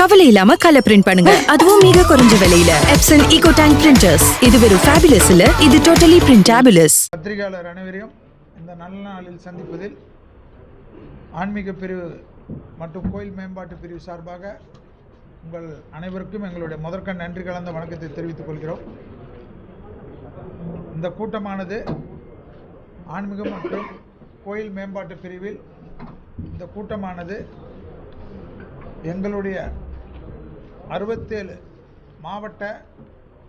கவலை இல்லாம colour print பண்ணுங்க. அதுவும் மிக குறைஞ்ச விலையில. எப்சன் ஈகோ டேங்க் பிரிண்டர்ஸ் இது வெறும் ஃபேபுலஸ் இல்ல இது டோட்டலி பிரிண்டாபுலஸ் பத்திரிகையாளர் அனைவரையும் இந்த நல்ல நாளில் சந்திப்பதில் ஆன்மீக பிரிவு மற்றும் கோயில் மேம்பாட்டு பிரிவு சார்பாக உங்கள் அனைவருக்கும் எங்களுடைய முதற்கண் நன்றி கலந்த வணக்கத்தை தெரிவித்துக் கொள்கிறோம். இந்த கூட்டமானது ஆன்மீகம் மற்றும் கோயில் மேம்பாட்டு பிரிவில் இந்த கூட்டமானது எங்களுடைய அறுபத்தேழு மாவட்ட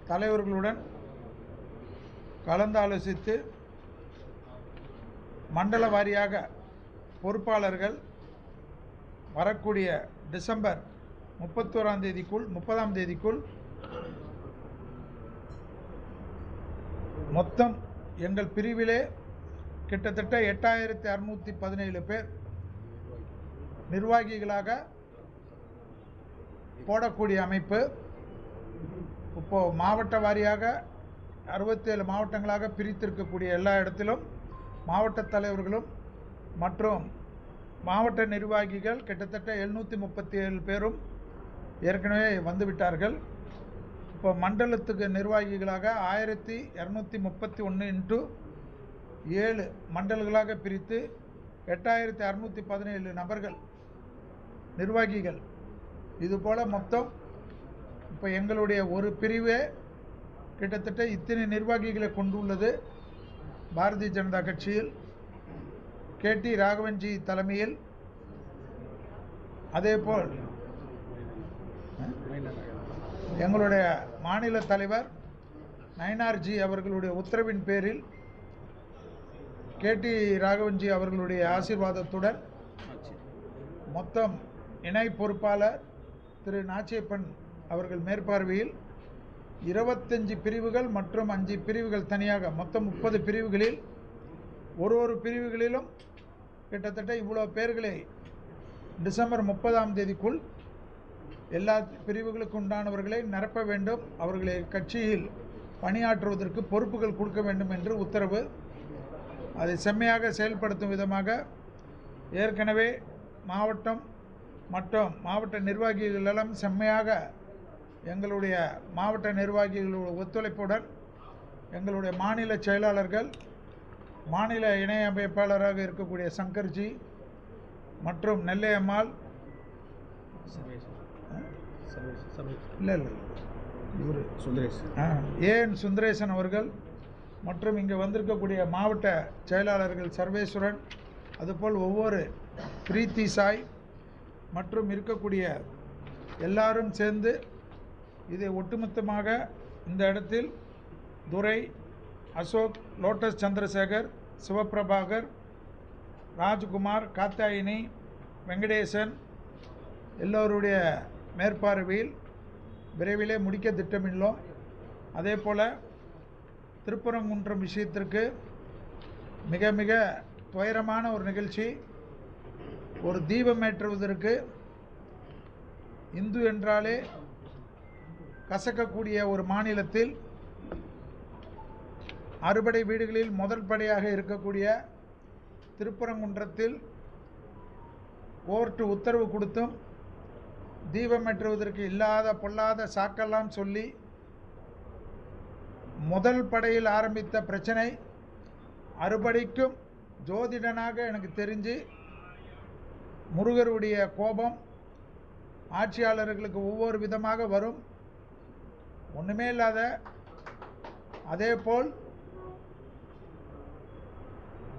தலைவர்களுடன் கலந்தாலோசித்து மண்டல வாரியாக பொறுப்பாளர்கள் வரக்கூடிய டிசம்பர் முப்பத்தோராம் தேதிக்குள் முப்பதாம் தேதிக்குள் மொத்தம் எங்கள் பிரிவிலே கிட்டத்தட்ட எட்டாயிரத்தி அறுநூற்றி பதினேழு பேர் நிர்வாகிகளாக போடக்கூடிய அமைப்பு. இப்போது மாவட்ட வாரியாக அறுபத்தேழு மாவட்டங்களாக பிரித்திருக்கக்கூடிய எல்லா இடத்திலும் மாவட்ட தலைவர்களும் மற்றும் மாவட்ட நிர்வாகிகள் கிட்டத்தட்ட எழுநூற்றி முப்பத்தி ஏழு பேரும் ஏற்கனவே வந்துவிட்டார்கள். இப்போ மண்டலத்துக்கு நிர்வாகிகளாக ஆயிரத்தி இரநூத்தி முப்பத்தி ஒன்று இன்ட்டு ஏழு மண்டல்களாக பிரித்து எட்டாயிரத்தி அறுநூற்றி பதினேழு நபர்கள் நிர்வாகிகள். இதுபோல் மொத்தம் இப்போ எங்களுடைய ஒரு பிரிவே கிட்டத்தட்ட இத்தனை நிர்வாகிகளை கொண்டுள்ளது. பாரதிய ஜனதா கட்சியில் கேடி ராகவன்ஜி தலைமையில். அதேபோல் எங்களுடைய மாநில தலைவர் நயனார்ஜி அவர்களுடைய உத்தரவின் பேரில் கேடி ராகவன்ஜி அவர்களுடைய ஆசீர்வாதத்துடன் மொத்தம் இணை பொறுப்பாளர் திரு நாச்சியப்பன் அவர்கள் மேற்பார்வையில் இருபத்தஞ்சி பிரிவுகள் மற்றும் அஞ்சு பிரிவுகள் தனியாக மொத்தம் முப்பது பிரிவுகளில் ஒரு ஒரு பிரிவுகளிலும் கிட்டத்தட்ட இவ்வளோ பேர்களை டிசம்பர் முப்பதாம் தேதிக்குள் எல்லா பிரிவுகளுக்கு உண்டானவர்களை நிரப்ப வேண்டும். அவர்களை கட்சியில் பணியாற்றுவதற்கு பொறுப்புகள் கொடுக்க வேண்டும் என்று உத்தரவு அதை செம்மையாக செயல்படுத்தும் விதமாக ஏற்கனவே மாவட்டம் மற்றும் மாவட்ட நிர்வாகிகள் எல்லாம் செம்மையாக எங்களுடைய மாவட்ட நிர்வாகிகளோட ஒத்துழைப்புடன் எங்களுடைய மாநில செயலாளர்கள் மாநில இணை அமைப்பாளராக இருக்கக்கூடிய சங்கர்ஜி மற்றும் நெல்லை அம்மாள். இல்லை இல்லை இவர். சுந்தரேஷ். ஏஎன் சுந்தரேசன் அவர்கள். மற்றும் இங்கே வந்திருக்கக்கூடிய மாவட்ட செயலாளர்கள் சர்வேஸ்வரன் அதுபோல் ஒவ்வொரு பிரீத்தி சாய் மற்றும் இருக்கக்கூடிய எல்லாரும் சேர்ந்து இதை ஒட்டுமொத்தமாக இந்த இடத்தில் துரை அசோக் லோட்டஸ் சந்திரசேகர் சிவபிரபாகர் ராஜ்குமார் காத்தாயினி வெங்கடேசன் எல்லோருடைய மேற்பார்வையில் விரைவிலே முடிக்க திட்டமிட்டோம் அதே போல் திருப்பரங்குன்றம் விஷயத்திற்கு மிக மிக துயரமான ஒரு நிகழ்ச்சி. ஒரு தீபம் ஏற்றுவதற்கு இந்து என்றாலே கசக்கக்கூடிய ஒரு மாநிலத்தில் அறுபடை வீடுகளில் முதல் படையாக இருக்கக்கூடிய திருப்பரங்குன்றத்தில் கோர்ட்டு உத்தரவு கொடுத்தும் தீபமேற்றுவதற்கு இல்லாத பொல்லாத சாக்கெல்லாம் சொல்லி முதல் படையில் ஆரம்பித்த பிரச்சனை அறுபடைக்கும் ஜோதிடனாக எனக்கு தெரிஞ்சு முருகருடைய கோபம் ஆட்சியாளர்களுக்கு ஒவ்வொரு விதமாக வரும். ஒன்றுமே இல்லாத அதேபோல்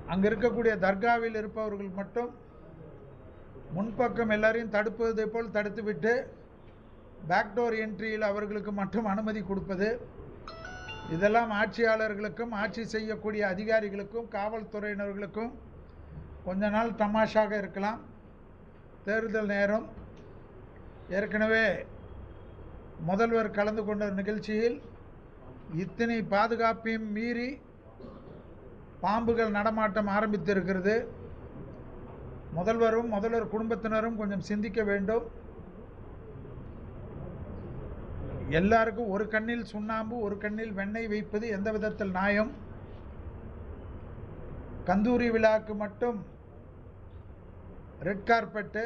அங்கே இருக்கக்கூடிய தர்காவில் இருப்பவர்கள் மட்டும் முன்பக்கம் எல்லாரையும் தடுப்பதை போல் தடுத்துவிட்டு பேக்டோர் என்ட்ரியில் அவர்களுக்கு மட்டும் அனுமதி கொடுப்பது இதெல்லாம் ஆட்சியாளர்களுக்கும் ஆட்சி செய்யக்கூடிய அதிகாரிகளுக்கும் காவல்துறையினர்களுக்கும் கொஞ்ச நாள் தமாஷாக இருக்கலாம். தேர்தல் நேரம். ஏற்கனவே முதல்வர் கலந்து கொண்ட நிகழ்ச்சியில் இத்தனை பாதுகாப்பையும் மீறி பாம்புகள் நடமாட்டம் ஆரம்பித்திருக்கிறது. முதல்வரும் முதல்வர் குடும்பத்தினரும் கொஞ்சம் சிந்திக்க வேண்டும். எல்லாருக்கும் ஒரு கண்ணில் சுண்ணாம்பு ஒரு கண்ணில் வெண்ணெய் வைப்பது எந்த விதத்தில் நியாயம்? கந்தூரி விழாவுக்கு மட்டும் ரெட் கார்பெட்டு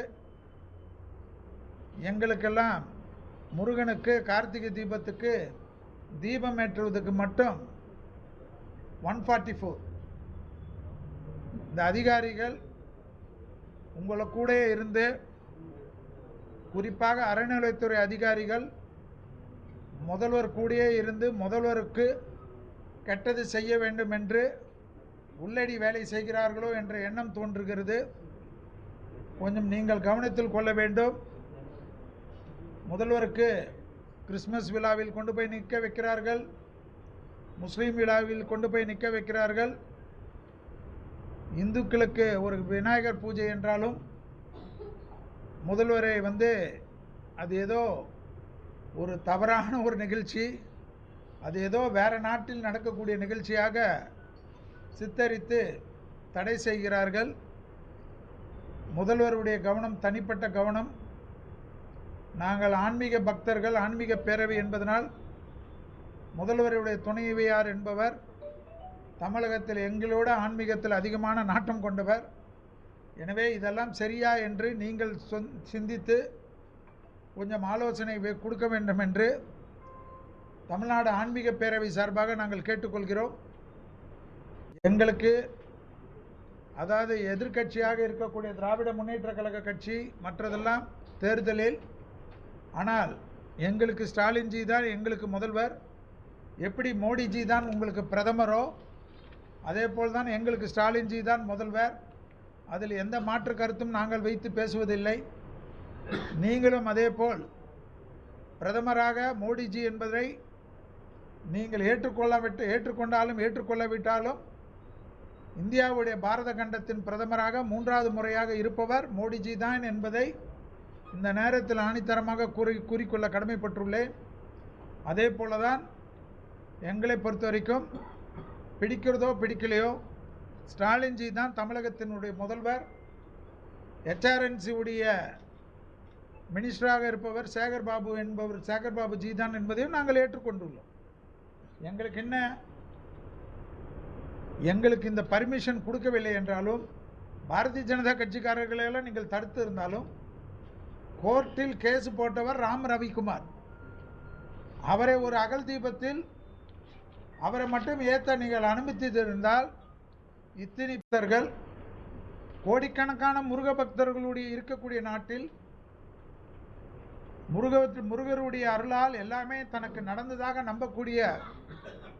எங்களுக்கெல்லாம் முருகனுக்கு கார்த்திகை தீபத்துக்கு தீபம் ஏற்றுவதுக்கு மட்டும் ஒன் ஃபார்ட்டி ஃபோர் இந்த அதிகாரிகள் உங்களை கூட இருந்து குறிப்பாக அறநிலைத்துறை அதிகாரிகள் முதல்வர் கூடியே இருந்து முதல்வருக்கு கெட்டது செய்ய வேண்டும் என்று உள்ளடி வேலை செய்கிறார்களோ என்ற எண்ணம் தோன்றுகிறது. கொஞ்சம் நீங்கள் கவனத்தில் கொள்ள வேண்டும். முதல்வருக்கு கிறிஸ்மஸ் விழாவில் கொண்டு போய் நிற்க வைக்கிறார்கள். முஸ்லீம் விழாவில் கொண்டு போய் நிற்க வைக்கிறார்கள். இந்துக்களுக்கு ஒரு விநாயகர் பூஜை என்றாலும் முதல்வரை வந்து அது ஏதோ ஒரு தவறான ஒரு நிகழ்ச்சி அது ஏதோ வேறு நாட்டில் நடக்கக்கூடிய நிகழ்ச்சியாக சித்தரித்து தடை செய்கிறார்கள். முதல்வருடைய கவனம் தனிப்பட்ட கவனம். நாங்கள் ஆன்மீக பக்தர்கள் ஆன்மீக பேரவை என்பதனால் முதல்வருடைய துணைவியார் என்பவர் தமிழகத்தில் எங்களோட ஆன்மீகத்தில் அதிகமான நாட்டம் கொண்டவர். எனவே இதெல்லாம் சரியா என்று நீங்கள் சொந் சிந்தித்து கொஞ்சம் ஆலோசனை கொடுக்க வேண்டும் என்று தமிழ்நாடு ஆன்மீக பேரவை சார்பாக நாங்கள் கேட்டுக்கொள்கிறோம். எங்களுக்கு அதாவது எதிர்க்கட்சியாக இருக்கக்கூடிய திராவிட முன்னேற்ற கழக கட்சி மற்றதெல்லாம் தேர்தலில் ஆனால் எங்களுக்கு ஸ்டாலின்ஜி தான் எங்களுக்கு முதல்வர். எப்படி மோடிஜி தான் உங்களுக்கு பிரதமரோ அதே போல் தான் எங்களுக்கு ஸ்டாலின்ஜி தான் முதல்வர். அதில் எந்த மாற்று கருத்தும் நாங்கள் வைத்து பேசுவதில்லை. நீங்களும் அதே போல் பிரதமராக மோடிஜி என்பதை நீங்கள் ஏற்றுக்கொள்ளவிட்டு ஏற்றுக்கொண்டாலும் ஏற்றுக்கொள்ளவிட்டாலும் இந்தியாவுடைய பாரத கண்டத்தின் பிரதமராக மூன்றாவது முறையாக இருப்பவர் மோடிஜி தான் என்பதை இந்த நேரத்தில் ஆணித்தரமாக கூறி கூறிக்கொள்ள கடமைப்பட்டுள்ளேன். அதே போல தான் எங்களை பொறுத்த வரைக்கும் பிடிக்கிறதோ பிடிக்கலையோ ஸ்டாலின்ஜி தான் தமிழகத்தினுடைய முதல்வர். ஹெச்ஆர்என்சியுடைய மினிஸ்டராக இருப்பவர் சேகர் பாபு என்பவர் சேகர் பாபு ஜி தான் என்பதையும் நாங்கள் ஏற்றுக்கொண்டுள்ளோம். எங்களுக்கு என்ன? எங்களுக்கு இந்த பர்மிஷன் கொடுக்கவில்லை என்றாலும் பாரதிய ஜனதா கட்சிக்காரர்களையெல்லாம் நீங்கள் தடுத்து இருந்தாலும் கோர்ட்டில் கேஸ் போட்டவர் ராம் ரவிக்குமார். அவரை ஒரு அகல் தீபத்தில் அவரை மட்டும் ஏற்ற நீங்கள் அனுமதித்திருந்தால் இத்தனை பக்தர்கள் கோடிக்கணக்கான முருக பக்தர்களுடைய இருக்கக்கூடிய நாட்டில் முருக முருகருடைய அருளால் எல்லாமே தனக்கு நடந்ததாக நம்பக்கூடிய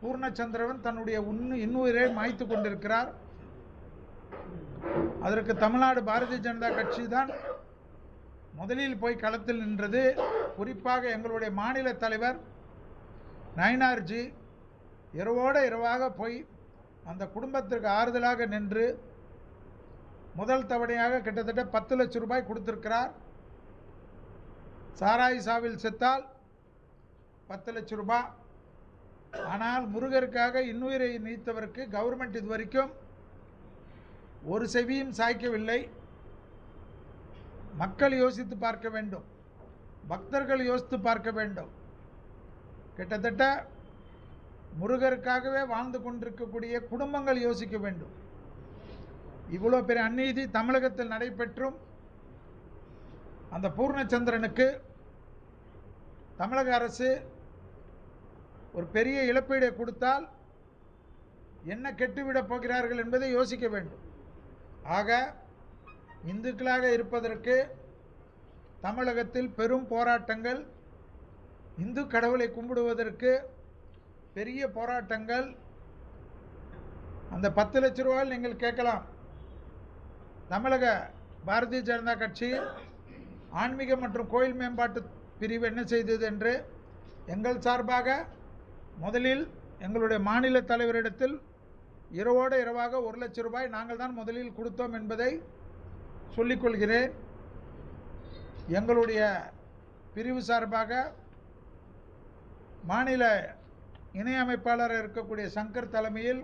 பூர்ணச்சந்திரவன் தன்னுடைய உன்னு இன்னுயிரை மாய்த்து கொண்டிருக்கிறார். அதற்கு தமிழ்நாடு பாரதிய ஜனதா கட்சி தான் முதலில் போய் களத்தில் நின்றது. குறிப்பாக எங்களுடைய மாநில தலைவர் நயனார்ஜி இரவோடு இரவாக போய் அந்த குடும்பத்திற்கு ஆறுதலாக நின்று முதல் தவணையாக கிட்டத்தட்ட பத்து லட்சம் ரூபாய் கொடுத்திருக்கிறார். சாராய் சாவில் செத்தால் பத்து லட்சம் ரூபாய் ஆனால் முருகருக்காக இன்னுயிரை நீத்தவருக்கு கவர்மெண்ட் இதுவரைக்கும் ஒரு செவியும் சாய்க்கவில்லை. மக்கள் யோசித்து பார்க்க வேண்டும். பக்தர்கள் யோசித்து பார்க்க வேண்டும். கிட்டத்தட்ட முருகருக்காகவே வாழ்ந்து கொண்டிருக்கக்கூடிய குடும்பங்கள் யோசிக்க வேண்டும். இவ்வளோ பெரிய அநீதி தமிழகத்தில் நடைபெற்றும். அந்த பூர்ணச்சந்திரனுக்கு தமிழக அரசு ஒரு பெரிய இழப்பீடை கொடுத்தால் என்ன கெட்டுவிடப் போகிறார்கள் என்பதை யோசிக்க வேண்டும். ஆக இந்துக்களாக இருப்பதற்கு தமிழகத்தில் பெரும் போராட்டங்கள் இந்து கடவுளை கும்பிடுவதற்கு பெரிய போராட்டங்கள் அந்த பத்து லட்ச ரூபாயில் நீங்கள் கேட்கலாம். தமிழக பாரதிய ஜனதா கட்சி ஆன்மீக மற்றும் கோயில் மேம்பாட்டு பிரிவு என்ன செய்தது என்று எங்கள் சார்பாக முதலில் எங்களுடைய மாநில தலைவரிடத்தில் இரவோடு இரவாக ஒரு லட்சம் ரூபாய் நாங்கள் தான் முதலில் கொடுத்தோம் என்பதை சொல்லிக்கொள்கிறேன் எங்களுடைய பிரிவு சார்பாக மாநில இணை அமைப்பாளர் இருக்கக்கூடிய சங்கர் தலைமையில்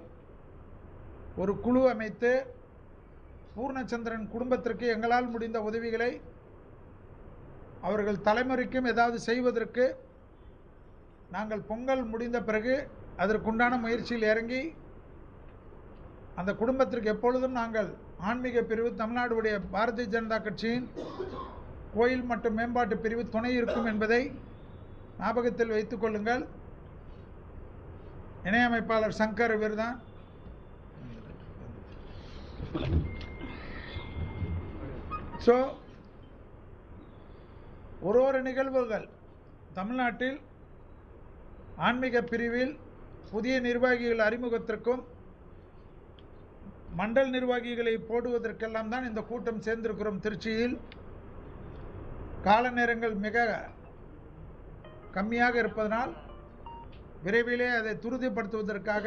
ஒரு குழு அமைத்து பூர்ணச்சந்திரன் குடும்பத்திற்கு எங்களால் முடிந்த உதவிகளை அவர்கள் தலைமுறைக்கும் ஏதாவது செய்வதற்கு நாங்கள் பொங்கல் முடிந்த பிறகு அதற்குண்டான முயற்சியில் இறங்கி அந்த குடும்பத்திற்கு எப்பொழுதும் நாங்கள் ஆன்மீக பிரிவு தமிழ்நாடுடைய பாரதிய ஜனதா கட்சியின் கோயில் மற்றும் மேம்பாட்டு பிரிவு துணை இருக்கும் என்பதை ஞாபகத்தில் வைத்து கொள்ளுங்கள். இணையமைப்பாளர் சங்கர் இவர்தான் ஸோ ஒரு ஒரு நிகழ்வுகள். தமிழ்நாட்டில் ஆன்மீக பிரிவில் புதிய நிர்வாகிகள் அறிமுகத்திற்கும் மண்டல் நிர்வாகிகளை போடுவதற்கெல்லாம் தான் இந்த கூட்டம் சேர்ந்திருக்கிறோம் திருச்சியில். கால நேரங்கள் மிக கம்மியாக இருப்பதனால் விரைவிலே அதை துரிதப்படுத்துவதற்காக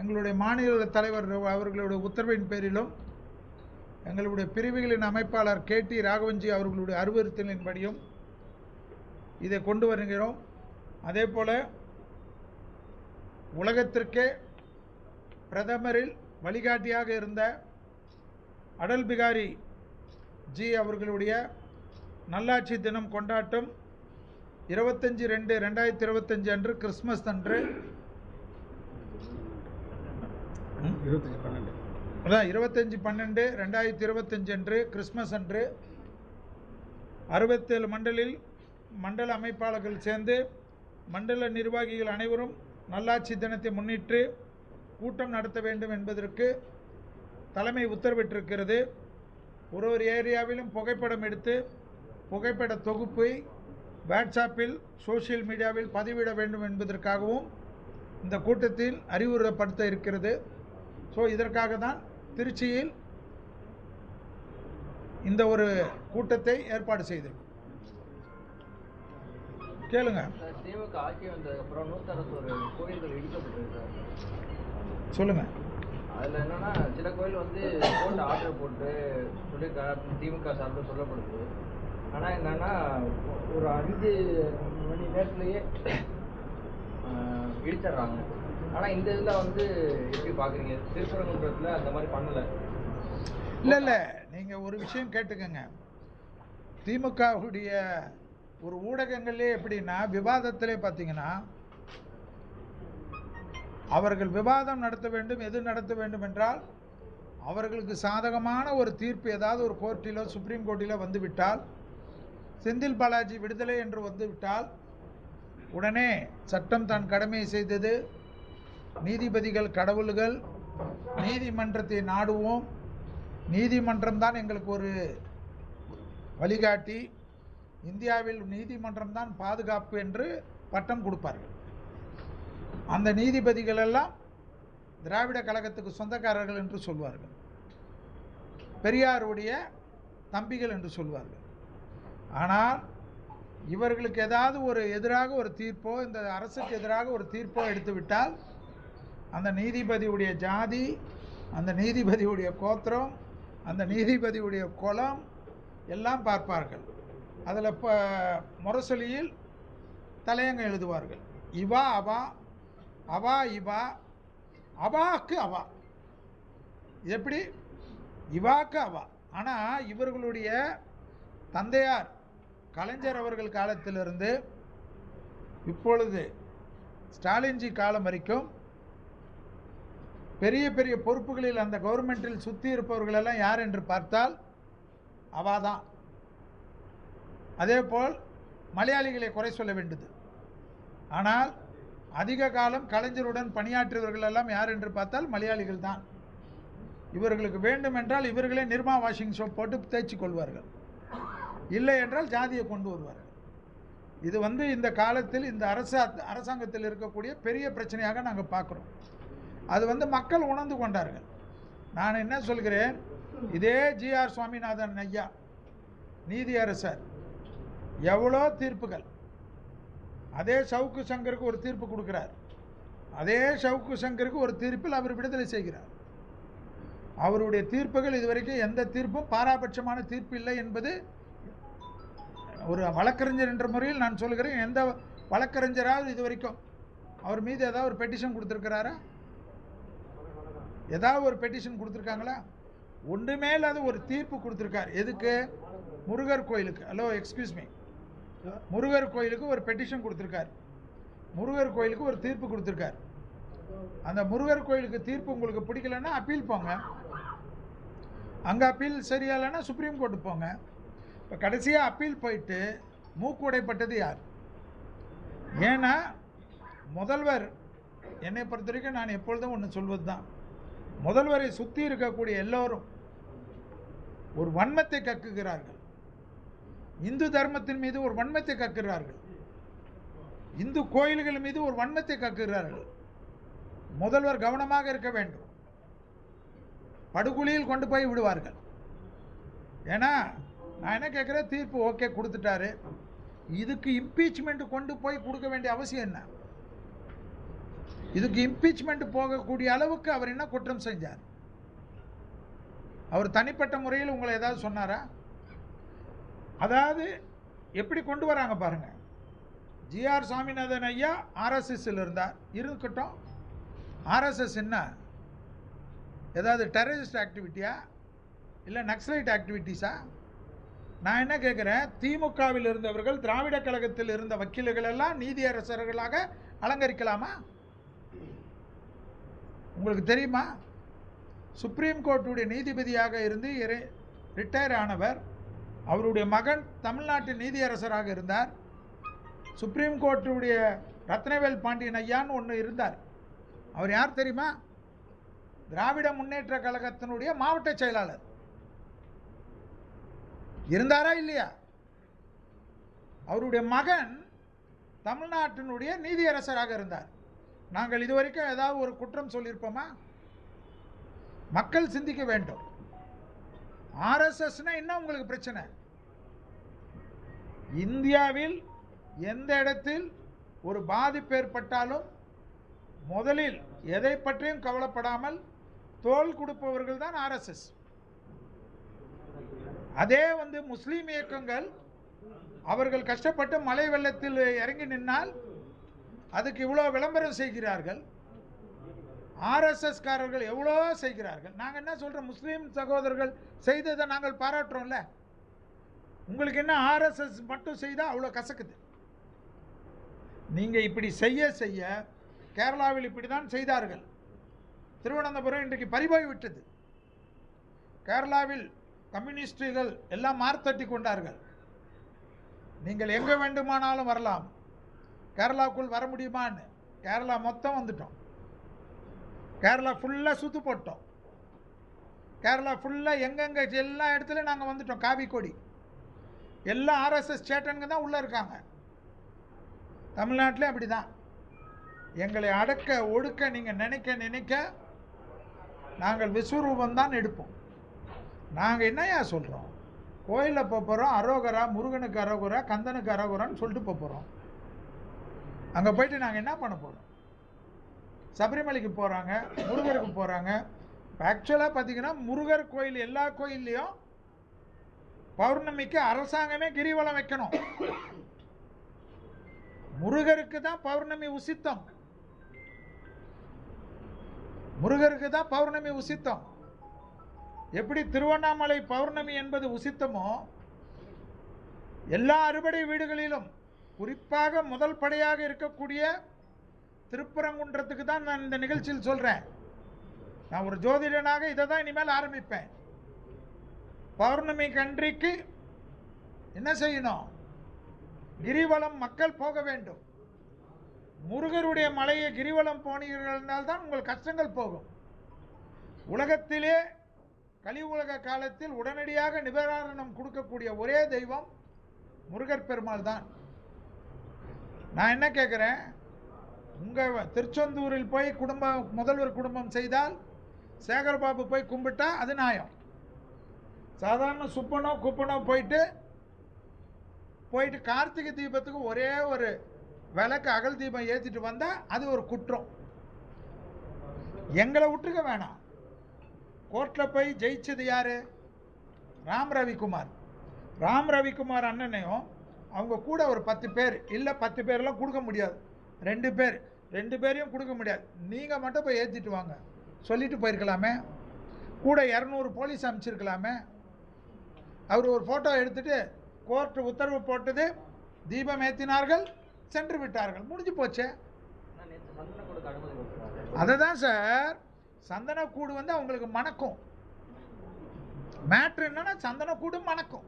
எங்களுடைய மாநில தலைவர் அவர்களுடைய உத்தரவின் பேரிலும் எங்களுடைய பிரிவுகளின் அமைப்பாளர் கே டி ராகவன்ஜி அவர்களுடைய அறிவுறுத்தலின்படியும் இதை கொண்டு வருகிறோம். அதே போல் உலகத்திற்கே பிரதமரில் வழிகாட்டியாக இருந்த அடல் பிகாரி ஜி அவர்களுடைய நல்லாட்சி தினம் கொண்டாட்டம் இருபத்தஞ்சி ரெண்டு ரெண்டாயிரத்தி இருபத்தஞ்சு அன்று கிறிஸ்மஸ் அன்று. இருபத்தஞ்சி பன்னெண்டு. அதான் இருபத்தஞ்சி பன்னெண்டு ரெண்டாயிரத்தி இருபத்தஞ்சு அன்று கிறிஸ்மஸ் அன்று அறுபத்தேழு மண்டலில் மண்டல அமைப்பாளர்கள் சேர்ந்து மண்டல நிர்வாகிகள் அனைவரும் நல்லாட்சி தினத்தை முன்னிட்டு கூட்டம் நடத்த வேண்டும் என்பதற்கு தலைமை உத்தரவிட்டிருக்கிறது. ஒரு ஒரு ஏரியாவிலும் புகைப்படம் எடுத்து புகைப்பட தொகுப்பை வாட்ஸ்அப்பில் சோஷியல் மீடியாவில் பதிவிட வேண்டும் என்பதற்காகவும் இந்த கூட்டத்தில் அறிவுறுத்தப்படுத்த இருக்கிறது ஸோ இதற்காக தான் திருச்சியில் இந்த ஒரு கூட்டத்தை ஏற்பாடு செய்து கேளுங்க. வந்ததுக்கப்புறம் கோயில்கள் சார் சொல்லுங்க. அதில் என்னன்னா சில கோயில் வந்து கோர்ட் ஆர்டர் போட்டு சொல்லி திமுக சார்பில் சொல்லப்படுது ஆனால் என்னன்னா ஒரு அஞ்சு மணி நேரத்துலேயே இடிச்சிடுறாங்க. ஆனால் இந்த இதில் வந்து எப்படி பார்க்குறீங்க திருப்பரங்குன்றத்தில் அந்த மாதிரி பண்ணலை. இல்லை இல்லை. நீங்கள் ஒரு விஷயம் கேட்டுக்கோங்க. திமுகவுடைய ஒரு ஊடகங்களே எப்படின்னா விவாதத்திலே பார்த்தீங்கன்னா அவர்கள் விவாதம் நடத்த வேண்டும் எது நடத்த வேண்டும் என்றால் அவர்களுக்கு சாதகமான ஒரு தீர்ப்பு ஏதாவது ஒரு கோர்ட்டிலோ சுப்ரீம் கோர்ட்டிலோ வந்துவிட்டால் செந்தில் பாலாஜி விடுதலை என்று வந்துவிட்டால் உடனே சட்டம் தான் கடமையை செய்தது. நீதிபதிகள் கடவுள்கள் நீதிமன்றத்தை நாடுவோம். நீதிமன்றம் தான் எங்களுக்கு ஒரு வழிகாட்டி. இந்தியாவில் நீதிமன்றம் தான் பாதுகாப்பு என்று பட்டம் கொடுப்பார்கள். அந்த நீதிபதிகள் எல்லாம் திராவிட கழகத்துக்கு சொந்தக்காரர்கள் என்று சொல்வார்கள். பெரியாருடைய தம்பிகள் என்று சொல்வார்கள். ஆனால் இவர்களுக்கு ஏதாவது ஒரு எதிராக ஒரு தீர்ப்போ இந்த அரசுக்கு எதிராக ஒரு தீர்ப்போ எடுத்துவிட்டால் அந்த நீதிபதியுடைய ஜாதி அந்த நீதிபதியுடைய கோத்திரம் அந்த நீதிபதியுடைய குலம் எல்லாம் பார்ப்பார்கள். அதில் இப்போ முரசொலியில் தலையங்கம் எழுதுவார்கள். இவா அவா அவா இவா அவாக்கு அவா. எப்படி? இவாக்கு அவா. ஆனால் இவர்களுடைய தந்தையார் கலைஞர் அவர்கள் காலத்திலிருந்து இப்பொழுது ஸ்டாலின்ஜி காலம் வரைக்கும் பெரிய பெரிய பொறுப்புகளில் அந்த கவர்மெண்ட்டில் சுற்றி இருப்பவர்களெல்லாம் யார் என்று பார்த்தால் அவாதான் அதேபோல் மலையாளிகளை குறை சொல்ல வேண்டியது ஆனால் அதிக காலம் கலைஞருடன் பணியாற்றியவர்கள் எல்லாம் யார் என்று பார்த்தால் மலையாளிகள் தான். இவர்களுக்கு வேண்டும் என்றால் இவர்களே நிர்மா வாஷிங் சோப் போட்டு தேய்ச்சி கொள்வார்கள். இல்லை என்றால் ஜாதியை கொண்டு வருவார்கள். இது வந்து இந்த காலத்தில் இந்த அரசு அரசாங்கத்தில் இருக்கக்கூடிய பெரிய பிரச்சனையாக நாங்கள் பார்க்குறோம். அது வந்து மக்கள் உணர்ந்து கொண்டார்கள். நான் என்ன சொல்கிறேன்? இதே ஜிஆர் சுவாமிநாதன் ஐயா நீதியரசர் எவ்வளோ தீர்ப்புகள். அதே சவுக்கு சங்கருக்கு ஒரு தீர்ப்பு கொடுக்கிறார். அதே சவுக்கு சங்கருக்கு ஒரு தீர்ப்பில் அவர் விடுதலை செய்கிறார். அவருடைய தீர்ப்புகள் இதுவரைக்கும் எந்த தீர்ப்பும் பாராபட்சமான தீர்ப்பு இல்லை என்பது ஒரு வழக்கறிஞர் என்ற முறையில் நான் சொல்கிறேன். எந்த வழக்கறிஞராவது இது வரைக்கும் அவர் மீது ஏதாவது ஒரு பெட்டிஷன் கொடுத்துருக்கிறாரா? ஏதாவது ஒரு பெட்டிஷன் கொடுத்துருக்காங்களா? ஒன்றுமே இல்லாத ஒரு தீர்ப்பு கொடுத்துருக்கார். எதுக்கு? முருகர் கோயிலுக்கு. ஹலோ எக்ஸ்கியூஸ் மீ முருகர் கோயிலுக்கு ஒரு பெட்டிஷன் கொடுத்துருக்கார். முருகர் கோயிலுக்கு ஒரு தீர்ப்பு கொடுத்துருக்கார். அந்த முருகர் கோயிலுக்கு தீர்ப்பு உங்களுக்கு பிடிக்கலன்னா அப்பீல் போங்க. அங்கே அப்பீல் சரியா இல்லைன்னா சுப்ரீம் கோர்ட்டு போங்க. இப்போ கடைசியாக அப்பீல் போயிட்டு மூக்குடைப்பட்டது யார்? ஏன்னா முதல்வர். என்னை பொறுத்த வரைக்கும் நான் எப்பொழுதும் ஒன்று சொல்வது தான் முதல்வரை சுற்றி இருக்கக்கூடிய எல்லோரும் ஒரு வன்மத்தை கக்குகிறார்கள். இந்து தர்மத்தின் மீது ஒரு வன்மத்தை கக்குகிறார்கள். இந்து கோயில்கள் மீது ஒரு வன்மத்தை கக்குகிறார்கள். முதல்வர் கவனமாக இருக்க வேண்டும். படுகொலியில் கொண்டு போய் விடுவார்கள். ஏன்னா நான் என்ன கேட்குறேன்? தீர்ப்பு ஓகே கொடுத்துட்டாரு. இதுக்கு இம்பீச்மெண்ட் கொண்டு போய் கொடுக்க வேண்டிய அவசியம் என்ன? இதுக்கு இம்பீச்மெண்ட் போகக்கூடிய அளவுக்கு அவர் என்ன குற்றம் செஞ்சார்? அவர் தனிப்பட்ட முறையில் உங்களை ஏதாவது சொன்னாரா? அதாவது எப்படி கொண்டு வராங்க பாருங்க. ஜிஆர் சாமிநாதன் ஐயா ஆர்எஸ்எஸ்ஸில் இருந்தார். இருக்கட்டும். ஆர்எஸ்எஸ் என்ன? ஏதாவது டெரரிஸ்ட் ஆக்டிவிட்டியா இல்லை நக்சலைட் ஆக்டிவிட்டீஸா நான் என்ன கேட்குறேன்? திமுகவில் இருந்தவர்கள் திராவிட கழகத்தில் இருந்த வக்கீல்கள் எல்லாம் நீதியரசர்களாக அலங்கரிக்கலாமா? உங்களுக்கு தெரியுமா? சுப்ரீம் கோர்ட்டுடைய நீதிபதியாக இருந்து ரிட்டையர் ஆனவர் அவருடைய மகன் தமிழ்நாட்டு நீதியரசராக இருந்தார். சுப்ரீம் கோர்ட்டுடைய ரத்னவேல் பாண்டியன் ஐயான்னு ஒன்று இருந்தார். அவர் யார் தெரியுமா? திராவிட முன்னேற்ற கழகத்தினுடைய மாவட்ட செயலாளர். இருந்தாரா இல்லையா? அவருடைய மகன் தமிழ்நாட்டினுடைய நீதியரசராக இருந்தார். நாங்கள் இதுவரைக்கும் ஏதாவது ஒரு குற்றம் சொல்லியிருப்போமா? மக்கள் சிந்திக்க வேண்டும். ஆர்எஸ்எஸ்னா என்ன உங்களுக்கு பிரச்சனை? இந்தியாவில் எந்த இடத்தில் ஒரு பாதிப்பு ஏற்பட்டாலும் முதலில் எதை பற்றியும் கவலைப்படாமல் தோல் கொடுப்பவர்கள் தான் ஆர்எஸ்எஸ். அதே வந்து முஸ்லீம் இயக்கங்கள் அவர்கள் கஷ்டப்பட்டு மலை வெள்ளத்தில் இறங்கி நின்னால் அதுக்கு இவ்வளோ விளம்பரம் செய்கிறார்கள். ஆர்எஸ்எஸ்காரர்கள் எவ்வளோ செய்கிறார்கள். நாங்கள் என்ன சொல்கிறோம் முஸ்லீம் சகோதரர்கள் செய்ததை நாங்கள் பாராட்டுறோம்ல. உங்களுக்கு என்ன ஆர்எஸ்எஸ் மட்டும் செய்தால் அவ்வளோ கசக்குது. நீங்கள் இப்படி செய்ய செய்ய கேரளாவில் இப்படி தான் செய்தார்கள். திருவனந்தபுரம் இன்றைக்கு பறிபோய் விட்டது. கேரளாவில் கம்யூனிஸ்டுகள் எல்லாம் மார்த்தட்டி கொண்டார்கள். நீங்கள் எங்கே வேண்டுமானாலும் வரலாம். கேரளாவுக்குள் வர முடியுமான்னு? கேரளா மொத்தம் வந்துட்டோம். கேரளா ஃபுல்லாக சுத்து போட்டோம். கேரளா ஃபுல்லாக எங்கெங்கே எல்லா இடத்துலையும் நாங்கள் வந்துட்டோம் காவி கொடி எல்லா ஆர்எஸ்எஸ் சேட்டனுங்க தான் உள்ளே இருக்காங்க. தமிழ்நாட்டிலே அப்படி தான் எங்களை அடக்க ஒடுக்க நீங்கள் நினைக்க நினைக்க நாங்கள் விஸ்வரூபம் தான் எடுப்போம். நாங்கள் என்னையா சொல்கிறோம் கோயிலில் போக போகிறோம் அரோகரா முருகனுக்கு அரோகரா கந்தனுக்கு அரோகரான்னு சொல்லிட்டு போகிறோம் அங்கே போயிட்டு நாங்கள் என்ன பண்ண போகிறோம் சபரிமலைக்கு போகிறாங்க முருகருக்கு போகிறாங்க ஆக்சுவலாக பார்த்தீங்கன்னா முருகர் கோயில் எல்லா கோயில்லையும் பௌர்ணமிக்கு அரசாங்கமே கிரிவலம் வைக்கணும். முருகருக்கு தான் பௌர்ணமி உசித்தம். முருகருக்கு தான் பௌர்ணமி உசித்தம். எப்படி திருவண்ணாமலை பௌர்ணமி என்பது உசித்தமோ எல்லா அறுபடை வீடுகளிலும் குறிப்பாக முதல் படையாக இருக்கக்கூடிய திருப்பரங்குன்றத்துக்கு தான் நான் இந்த நிகழ்ச்சியில் சொல்கிறேன் நான் ஒரு ஜோதிடனாக இதை தான் இனிமேல் ஆரம்பிப்பேன். பௌர்ணமி கன்றிக்கு என்ன செய்யணும்? கிரிவலம் மக்கள் போக வேண்டும். முருகருடைய மலையை கிரிவலம் போனீர்கள் தான் உங்கள் கஷ்டங்கள் போகும். உலகத்திலே கலி உலக காலத்தில் உடனடியாக நிவாரணம் கொடுக்கக்கூடிய ஒரே தெய்வம் முருகர் பெருமாள் தான். நான் என்ன கேட்குறேன் உங்கள் திருச்செந்தூரில் போய் குடும்பம் முதல்வர் குடும்பம் செய்தால் சேகர்பாபு போய் கும்பிட்டா அது நியாயம். சாதாரண சுப்பனோ குப்பனோ போயிட்டு போயிட்டு கார்த்திகை தீபத்துக்கு ஒரே ஒரு விளக்கு அகல் தீபம் ஏற்றிட்டு வந்தால் அது ஒரு குற்றம். எங்களை விட்டுருக்க வேணாம். கோர்ட்டில் போய் ஜெயிச்சது யார்? ராம் ரவிக்குமார். ராம் ரவிக்குமார் அண்ணனையும் அவங்க கூட ஒரு பத்து பேர் இல்லை பத்து பேர்லாம் கொடுக்க முடியாது. ரெண்டு பேர் ரெண்டு பேரையும் கொடுக்க முடியாது. நீங்கள் மட்டும் போய் ஏற்றிட்டு வாங்க. சொல்லிட்டு போயிருக்கலாமே. கூட இரநூறு போலீஸ் அனுப்பிச்சிருக்கலாமே. அவர் ஒரு ஃபோட்டோ எடுத்துட்டு கோர்ட்டு உத்தரவு போட்டது தீபம் ஏற்றினார்கள் சென்று விட்டார்கள். முடிஞ்சு போச்சே. அதை தான் சார் சந்தனக்கூடு வந்து அவங்களுக்கு மணக்கும். மேட்ரு என்னன்னா சந்தனக்கூடும் மணக்கும்.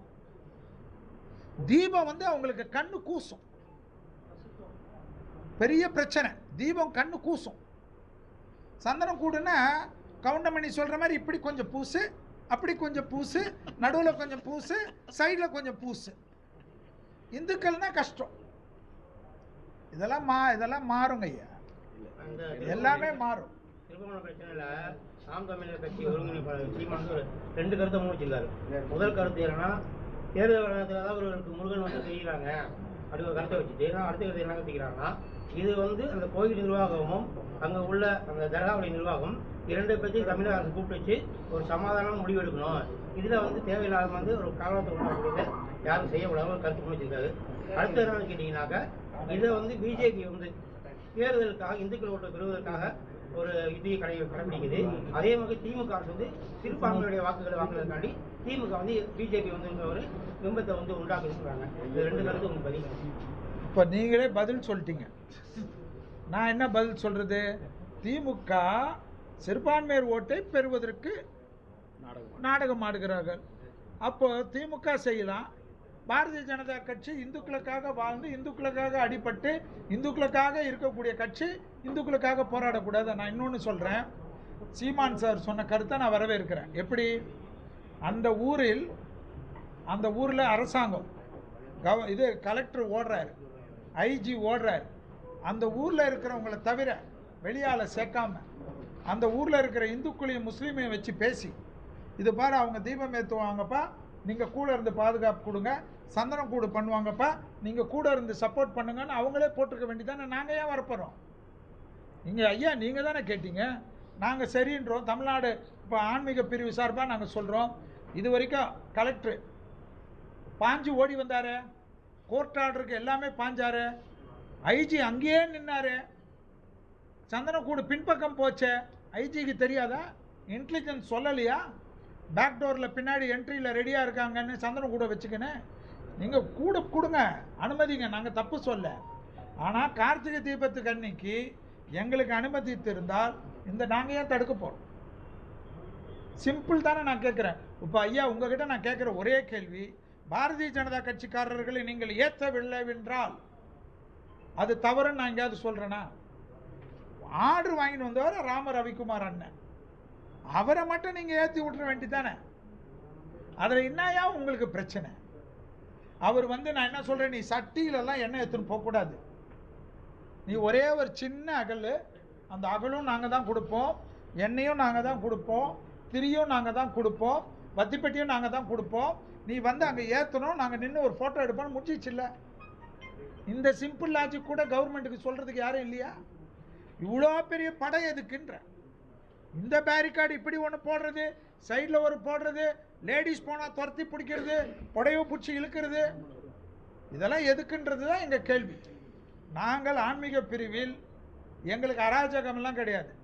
தீபம் வந்து அவங்களுக்கு கண்ணு கூசும். பெரிய பிரச்சனை. தீபம் கண்ணு கூசும். சந்தனம் கூடுன்னா கவுண்டமணி சொல்கிற மாதிரி இப்படி கொஞ்சம் பூசு அப்படி கொஞ்சம் பூசு நடுவில் கொஞ்சம் பூசு சைடில் கொஞ்சம் பூசு. இந்துக்கள்னா கஷ்டம். இதெல்லாம் மா இதெல்லாம் மாறுங்க ஐயா. எல்லாமே மாறும். திருப்பமண பிரச்சனையில நாம் தமிழர் கட்சி ஒருங்கிணைப்பாளர் சீமான் வந்து ஒரு ரெண்டு கருத்தை முடிச்சிருக்காரு முதல் கருத்து என்னன்னா தேர்தல் வழக்கத்தில் தான் முருகன் வந்து செய்கிறாங்க. அப்படி ஒரு கருத்தை வச்சுட்டு அடுத்த கருத்தை என்ன கட்டிக்கிறாங்கன்னா இது வந்து அந்த கோயில் நிர்வாகமும் அங்கே உள்ள அந்த தர்காவுடைய நிர்வாகம் இரண்டு பேர்த்தையும் தமிழக அரசு கூப்பிட்டு வச்சு ஒரு சமாதானம் முடிவெடுக்கணும். இதில் வந்து தேவையில்லாத வந்து ஒரு காலத்தை உண்டாக்குறத யாரும் செய்யக்கூடாது ஒரு கருத்து முடிச்சிருக்காரு அடுத்த என்னன்னு கேட்டிங்கன்னாக்கா இதை வந்து பிஜேபி வந்து தேர்தலுக்காக இந்துக்கள் ஓட்டு பெறுவதற்காக ஒரு யுத்தியை கடை கடைபிடிக்குது. அதே மாதிரி திமுக அரசு வந்து சிறுபான்மையுடைய வாக்குகளை வாங்குறதுக்காண்டி திமுக வந்து பிஜேபி வந்து ஒரு பிம்பத்தை வந்து உண்டாக்குறாங்க இது ரெண்டு கருத்து உங்களுக்கு பதிவு இப்போ நீங்களே பதில் சொல்லிட்டீங்க. நான் என்ன பதில் சொல்கிறது திமுக சிறுபான்மையர் ஓட்டை பெறுவதற்கு நாடகம். ஆடுகிறார்கள் அப்போ திமுக செய்யலாம். பாரதிய ஜனதா கட்சி இந்துக்களுக்காக வாழ்ந்து இந்துக்களுக்காக அடிபட்டு இந்துக்களுக்காக இருக்கக்கூடிய கட்சி இந்துக்களுக்காக போராடக்கூடாது. நான் இன்னொன்று சொல்கிறேன் சீமான் சார் சொன்ன கருத்தை நான் வரவேற்கிறேன். எப்படி? அந்த ஊரில் அந்த ஊரில் அரசாங்கம் கவ இது கலெக்டர் ஓடுறாரு ஐஜி ஓடுறார். அந்த ஊரில் இருக்கிறவங்கள தவிர வெளியால் சேர்க்காம அந்த ஊரில் இருக்கிற இந்துக்களையும் முஸ்லீமையும் வச்சு பேசி இது பாரு அவங்க தீபம் ஏற்றுவாங்கப்பா நீங்கள் கூட இருந்து பாதுகாப்பு கொடுங்க. சந்தனம் கூடு பண்ணுவாங்கப்பா. நீங்கள் கூட இருந்து சப்போர்ட் பண்ணுங்கன்னு அவங்களே போட்டிருக்க வேண்டியதானே நாங்கள் ஏன் வரப்போகிறோம் நீங்கள் ஐயா நீங்கள் தானே கேட்டீங்க. நாங்கள் சரின்றோம். தமிழ்நாடு இப்போ ஆன்மீக பிரிவு சார்பாக நாங்கள் சொல்கிறோம் இது வரைக்கும் கலெக்டர் பாஞ்சு ஓடி வந்தார். கோர்ட் ஆர்டருக்கு எல்லாமே பாஞ்சார். ஐஜி அங்கேயே நின்னார். சந்தனக்கூடு பின்பக்கம் போச்சே. ஐஜிக்கு தெரியாதா? இன்டெலிஜென்ஸ் சொல்லலையா? பேக் டோரில் பின்னாடி என்ட்ரியில் ரெடியாக இருக்காங்கன்னு சந்தனம் கூட வச்சுக்கினேன் நீங்கள் கூட கொடுங்க அனுமதிங்க நாங்கள் தப்பு சொல்ல. ஆனால் கார்த்திகை தீபத்துக்கு அன்னைக்கு எங்களுக்கு அனுமதித்திருந்தால் இந்த நாங்கள் ஏன் தடுக்க போகிறோம் சிம்பிள் தானே நான் கேட்குறேன் இப்போ ஐயா உங்ககிட்ட நான் கேட்குற ஒரே கேள்வி பாரதிய ஜனதா கட்சிக்காரர்களை நீங்கள் ஏற்றவில்லை என்றால் அது தவறுன்னு நான் எங்கேயாவது சொல்கிறேன்னா ஆர்டர் வாங்கிட்டு வந்தவர் ராம ரவிக்குமார் அண்ணன். அவரை மட்டும் நீங்கள் ஏற்றி விட்ற வேண்டிதானே அதில் என்னையா உங்களுக்கு பிரச்சனை? அவர் வந்து நான் என்ன சொல்கிறேன் நீ சட்டியிலெல்லாம் எண்ணெய் எடுத்துன்னு போகக்கூடாது நீ ஒரே ஒரு சின்ன அகல். அந்த அகலும் நாங்கள் தான் கொடுப்போம். எண்ணெயும் நாங்கள் தான் கொடுப்போம். திரியும் நாங்கள் தான் கொடுப்போம். வத்திப்பெட்டியும் நாங்கள் தான் கொடுப்போம். நீ வந்து அங்கே ஏற்றணும் நாங்கள் நின்று ஒரு ஃபோட்டோ எடுப்போம்னு முடிச்சிச்சுல்ல இந்த சிம்பிள் லாஜிக் கூட கவர்மெண்ட்டுக்கு சொல்கிறதுக்கு யாரும் இல்லையா? இவ்வளோ பெரிய படை எதுக்குன்ற? இந்த பேரிகார்டு இப்படி ஒன்று போடுறது? சைடில் ஒரு போடுறது? லேடிஸ் போனால் துரத்தி பிடிக்கிறது புடவை பிடிச்சி இழுக்கிறது. இதெல்லாம் எதுக்குன்றது தான் எங்கள் கேள்வி. நாங்கள் ஆன்மீக பிரிவில் எங்களுக்கு அராஜகமெல்லாம் கிடையாது.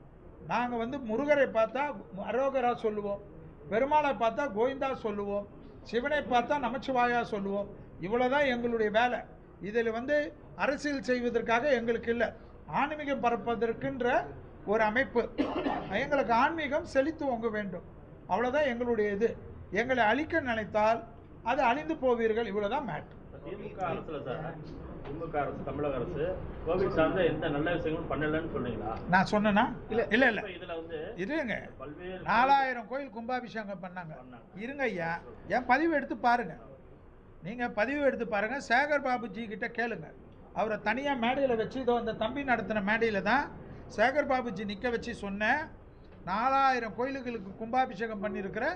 நாங்கள் வந்து முருகரை பார்த்தா அரோகரா சொல்லுவோம். பெருமாளை பார்த்தா கோவிந்தா சொல்லுவோம். சிவனை பார்த்தா நமச்சிவாயா சொல்லுவோம். இவ்வளோதான் எங்களுடைய வேலை. இதில் வந்து அரசியல் செய்வதற்காக எங்களுக்கு இல்லை. ஆன்மீகம் பரப்பதற்குன்ற ஒரு அமைப்பு. எங்களுக்கு ஆன்மீகம் செழித்து ஓங்க வேண்டும். அவ்வளோதான் எங்களுடைய இது எங்களை அழிக்க நினைத்தால் அது அழிந்து போவீர்கள். இவ்வளோதான் மேட்ரு திமுக அரசுல சார் திமுக அரசு தமிழக அரசு கோவிட் சார்ந்த எந்த நல்ல விஷயங்களும் பண்ணலன்னு சொன்னீங்களா? நான் சொன்னேன்னா இல்லை. இல்லை இல்லை. இதுல வந்து இருங்க. பல்வேறு நாலாயிரம் கோயில் கும்பாபிஷேகம் பண்ணாங்க. இருங்க ஐயா. என் பதிவு எடுத்து பாருங்க. நீங்கள் பதிவு எடுத்து பாருங்க. சேகர் பாபுஜி கிட்ட கேளுங்க. அவரை தனியாக மேடையில் வச்சு இதோ அந்த தம்பி நடத்தின மேடையில் தான் சேகர் பாபுஜி நிற்க வச்சு சொன்னேன் நாலாயிரம் கோயில்களுக்கு கும்பாபிஷேகம் பண்ணியிருக்கிற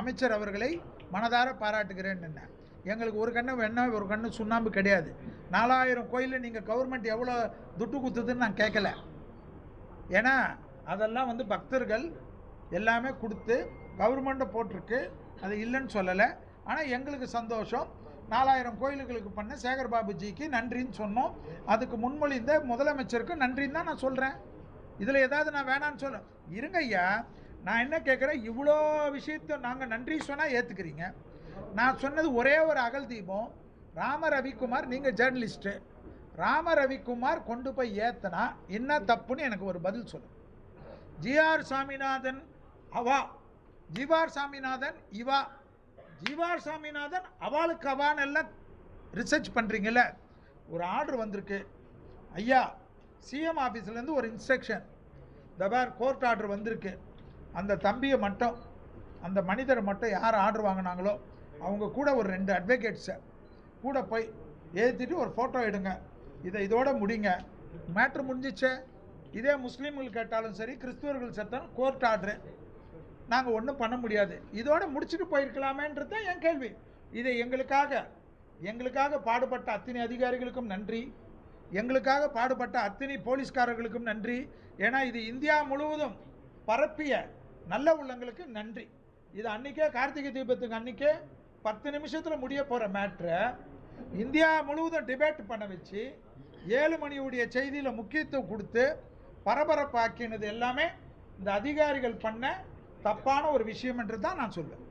அமைச்சர் அவர்களை மனதார பாராட்டுகிறேன்னு எங்களுக்கு ஒரு கண்ணு வேணா ஒரு கண்ணு சுண்ணாம்பு கிடையாது. நாலாயிரம் கோயிலில் நீங்கள் கவர்மெண்ட் எவ்வளோ துட்டு குத்துதுன்னு நான் கேட்கல ஏன்னா அதெல்லாம் வந்து பக்தர்கள் எல்லாமே கொடுத்து கவர்மெண்ட்டை போட்டிருக்கு. அது இல்லைன்னு சொல்லலை. ஆனால் எங்களுக்கு சந்தோஷம். நாலாயிரம் கோயில்களுக்கு பண்ண சேகர் பாபுஜிக்கு நன்றின்னு சொன்னோம். அதுக்கு முன்மொழிந்த முதலமைச்சருக்கு நன்றின்னு தான் நான் சொல்கிறேன் இதில் ஏதாவது நான் வேணான்னு சொல்ல. இருங்க ஐயா நான் என்ன கேட்குறேன் இவ்வளோ விஷயத்தை நாங்கள் நன்றி சொன்னால் ஏற்றுக்கிறீங்க நான் சொன்னது ஒரே ஒரு அகல் தீபம். ராம ரவிக்குமார் நீங்கள் ஜேர்னலிஸ்ட்டு ராம ரவிக்குமார் கொண்டு போய் ஏத்தனா என்ன தப்புன்னு எனக்கு ஒரு பதில் சொல்லு. ஜிஆர் சாமிநாதன் அவா. ஜிவார் சாமிநாதன் இவா. ஜிவார் சாமிநாதன் அவளுக்கு அவான்னு எல்லாம் ரிசர்ச் பண்ணுறீங்கள ஒரு ஆர்டர் வந்திருக்கு. ஐயா சிஎம் ஆஃபீஸ்லேருந்து ஒரு இன்ஸ்ட்ரக்ஷன் தபார் கோர்ட் ஆர்டர் வந்திருக்கு. அந்த தம்பியை மட்டும் அந்த மனிதரை மட்டும் யார் ஆர்டர் வாங்கினாங்களோ அவங்க கூட ஒரு ரெண்டு அட்வொகேட்ஸை கூட போய் ஏற்றிட்டு ஒரு ஃபோட்டோ எடுங்க. இதை இதோட முடிங்க. மேட்ரு முடிஞ்சிச்சே. இதே முஸ்லீம்கள் கேட்டாலும் சரி கிறிஸ்துவர்கள் சட்டம் கோர்ட் ஆர்டரு நாங்கள் ஒன்றும் பண்ண முடியாது. இதோட முடிச்சுட்டு போயிருக்கலாமேன்றது தான் என் கேள்வி. இதை எங்களுக்காக எங்களுக்காக பாடுபட்ட அத்தனை அதிகாரிகளுக்கும் நன்றி. எங்களுக்காக பாடுபட்ட அத்தனை போலீஸ்காரர்களுக்கும் நன்றி. ஏன்னா இது இந்தியா முழுவதும் பரப்பிய நல்ல உள்ளங்களுக்கு நன்றி. இது அன்றைக்கே கார்த்திகை தீபத்துக்கு அன்றைக்கே பத்து நிமிஷத்தில் முடிய போகிற மேட்ரை இந்தியா முழுவதும் டிபேட் பண்ண வச்சு ஏழு மணியுடைய செய்தியில் முக்கியத்துவம் கொடுத்து பரபரப்பாக்கினது எல்லாமே இந்த அதிகாரிகள் பண்ண தப்பான ஒரு விஷயம் என்று தான் நான் சொல்வேன்.